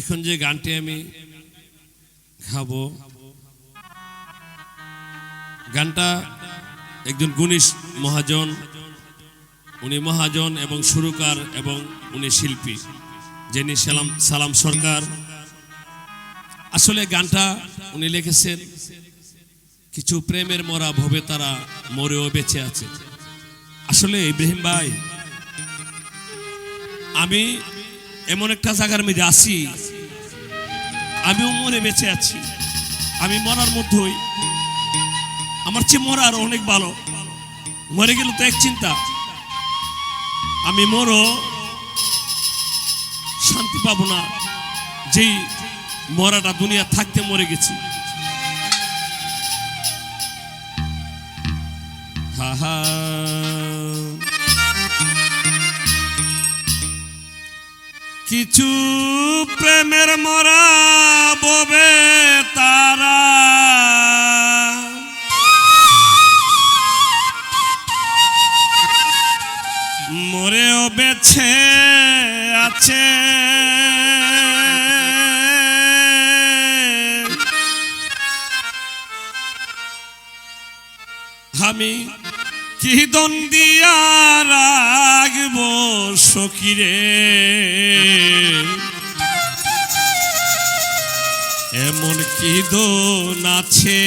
এখন যে গানটি আমি খাব, গানটা একজন গুণীশ মহাজন, উনি মহাজন এবং সুরকার এবং উনি শিল্পী, যিনি সালাম সালাম সরকার। আসলে গানটা উনি লিখেছেন, কিছু প্রেমের মরা ভবে তারা মরেও বেঁচে আছে। আসলে ইব্রাহিম ভাই, আমি এমন একটা জায়গার মধ্যে আছি। আমিও মরে বেঁচে আছি। আমি মরার মধ্যেই আমার চেয়ে মরা আরও অনেক ভালো। মরে গেল তো এক চিন্তা। আমি মরো, শান্তি পাবো না। যেই মরাটা দুনিয়া থাকতে মরে গেছি। হা হা। কিছু প্রেমের মরা ববে তারা। মরেও বেছে আছে। আমি কি দ্বন্দ্বিয়া রাখব সখিরে? এমন কি দোন আছে?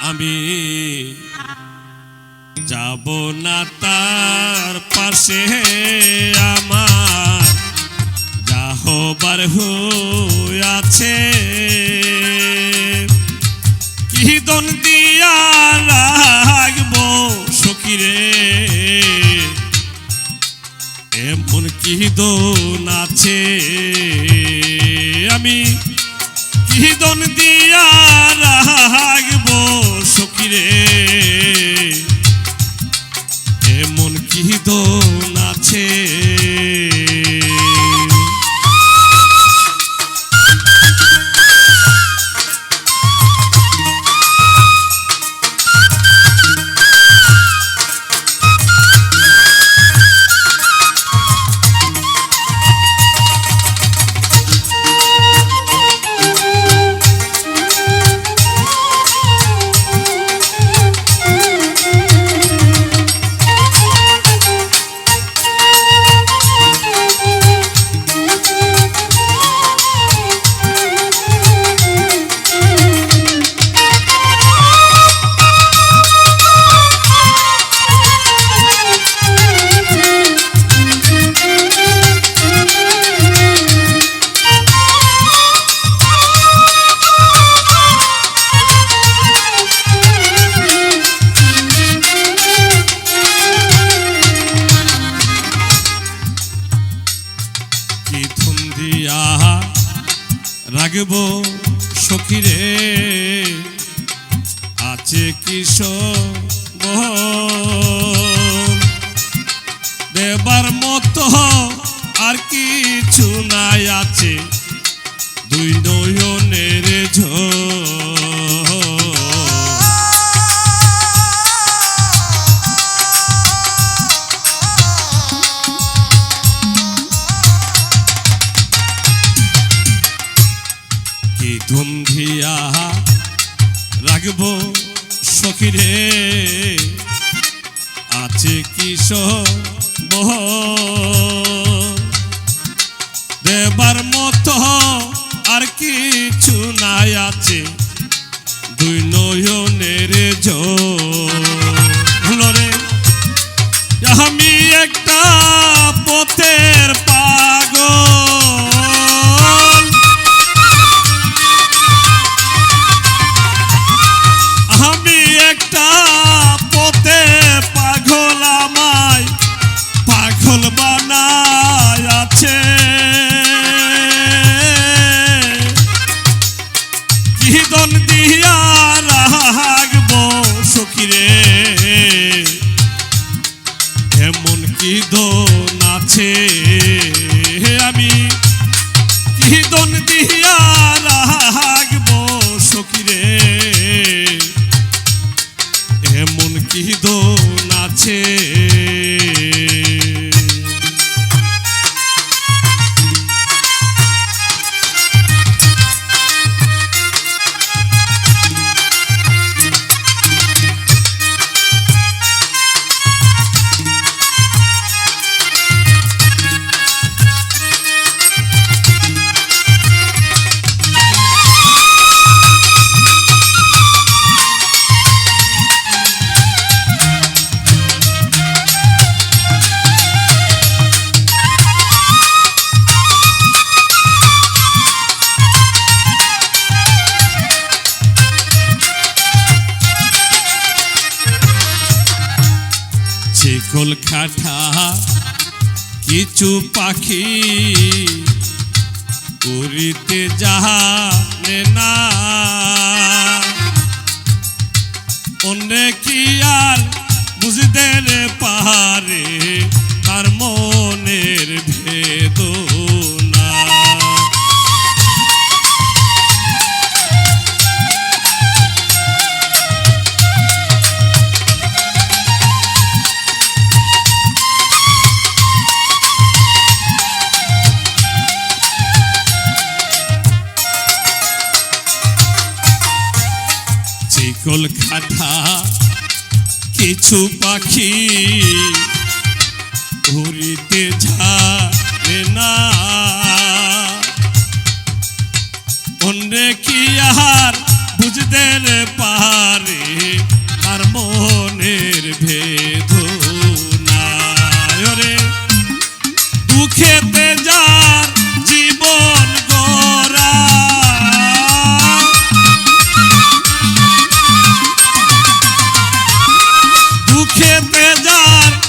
আমি যাব না তার পাশে আমার যা হবার আছে। কি দন দিয়া কি দোন আছে? আমি কি দন দিয়া রাখব সখিরে? রাখব সখিরে। আছে কিশোর দেবার মতো আর কিছু নাই আছে। দুই নয়নের ঝোল। দেবার মতো আর কিছু কি দন আছে শিকল খাঠা কিছু পাখি পুরীতে জানে না। অনেক কি আর বুঝতে পাহাড়ে তার মনের চিকল কিছু পাখি ঘুরিতে ঝাড়ে না। অন্যে কি আহার বুঝতে পাহাড়ে তার মনের ভেদ দুঃখেতে যার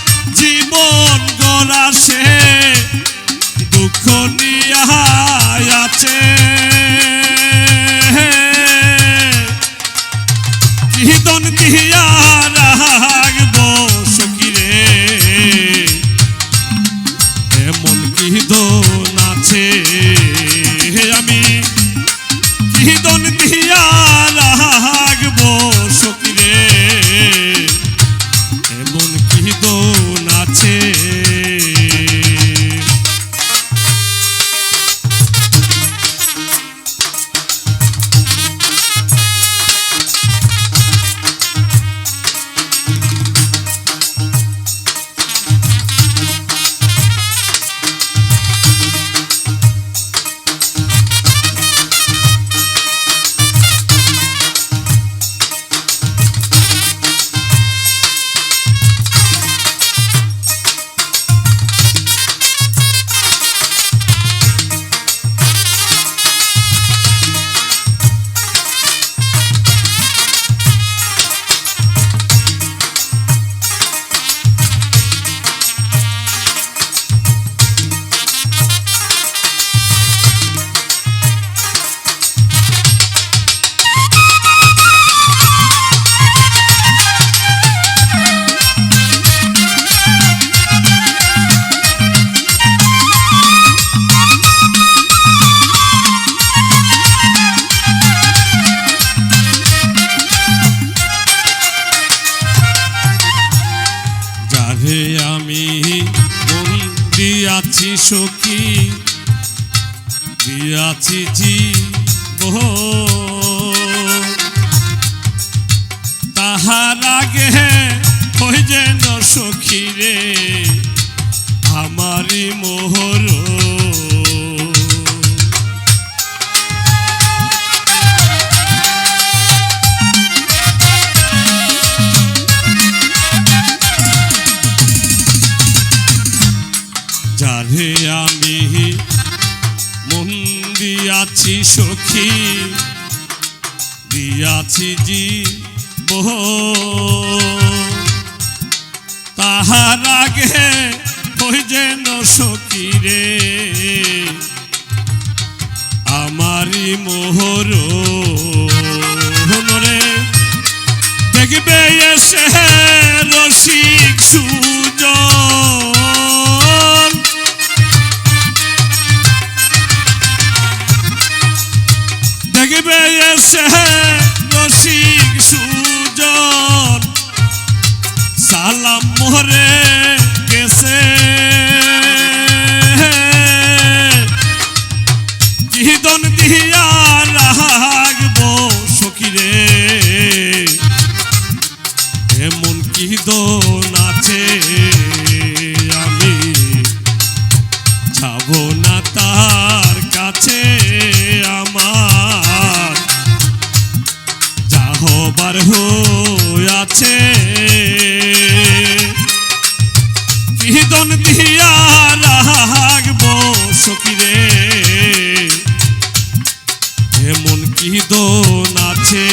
সখী। দিয়াছি জি দিয়াছি সখী, দিয়াছি জি বহ তাহার আগে ওই যেন সখী রে, আমারই মোহর। রে, দেখবে এসে রসিক সুজন। রসিক সুজন। সালাম মোহরে নাচে